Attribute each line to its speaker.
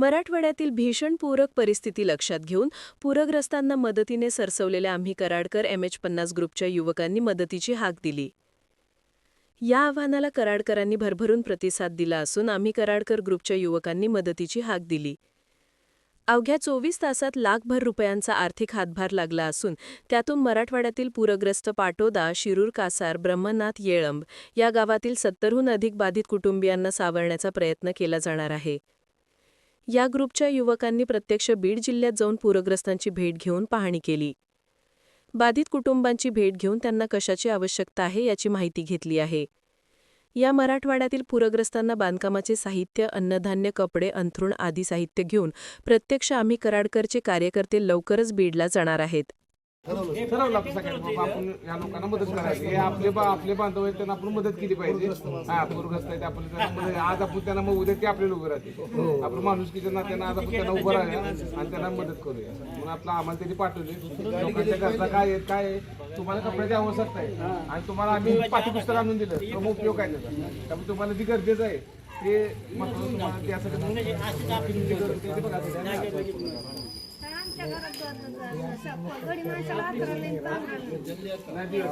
Speaker 1: मराठवाड्यातील भीषण पूरक परिस्थिती लक्षात घेऊन पूरग्रस्तांना मदतीने सरसवलेल्या आम्ही कराडकर एम एच पन्नास ग्रुपच्या युवकांनी मदतीची हाक दिली. या आव्हानाला कराडकरांनी भरभरून प्रतिसाद दिला असून आम्ही कराडकर ग्रुपच्या युवकांनी मदतीची हाक दिली. अवघ्या चोवीस तासात लाखभर रुपयांचा आर्थिक हातभार लागला असून त्यातून मराठवाड्यातील पूरग्रस्त पाटोदा शिरूर कासार ब्रह्मनाथ येळंब या गावातील सत्तरहून अधिक बाधित कुटुंबियांना सावरण्याचा प्रयत्न केला जाणार आहे. या ग्रुपच्या युवकांनी प्रत्यक्ष बीड जिल्ह्यात जाऊन पूरग्रस्तांची भेट घेऊन पाहणी केली. बाधित कुटुंबांची भेट घेऊन त्यांना कशाची आवश्यकता आहे याची माहिती घेतली आहे. या मराठवाड्यातील पूरग्रस्तांना बांधकामाचे साहित्य अन्नधान्य कपडे अंथरुण आदी साहित्य घेऊन प्रत्यक्ष आम्ही कराडकरचे कार्यकर्ते लवकरच बीडला जाणार आहेत.
Speaker 2: ठरवलं आपलं सगळ्यांनी. बाबा आपण या लोकांना मदत करायची. हे आपले बा आपले बांधव आहेत त्यांना आपण मदत केली पाहिजे. हा पूरग्रस्त आहेत. आपण त्यांना मदत आज आपण त्यांना मग उद्या ते आपल्याला उभे राहतील. आपण माणुसकीच्या नात्यानं आज आपण त्यांना उभं राहूया आणि त्यांना मदत करूया. म्हणून आपलं आम्हाला त्यांनी पाठवले लोकांच्या गरजा काय आहेत काय आहे तुम्हाला कपड्याची आवश्यकता आहे आणि तुम्हाला आम्ही पाठ्यपुस्तक आणून दिलं. तर मग उपयोग काय त्याचा. त्यामुळे तुम्हाला जी गरजेचं आहे ते महत्वाचं तुम्हाला त्यासाठी बघा
Speaker 3: आमच्या घरात गडी माणसाला आदराला नाही, पांघराला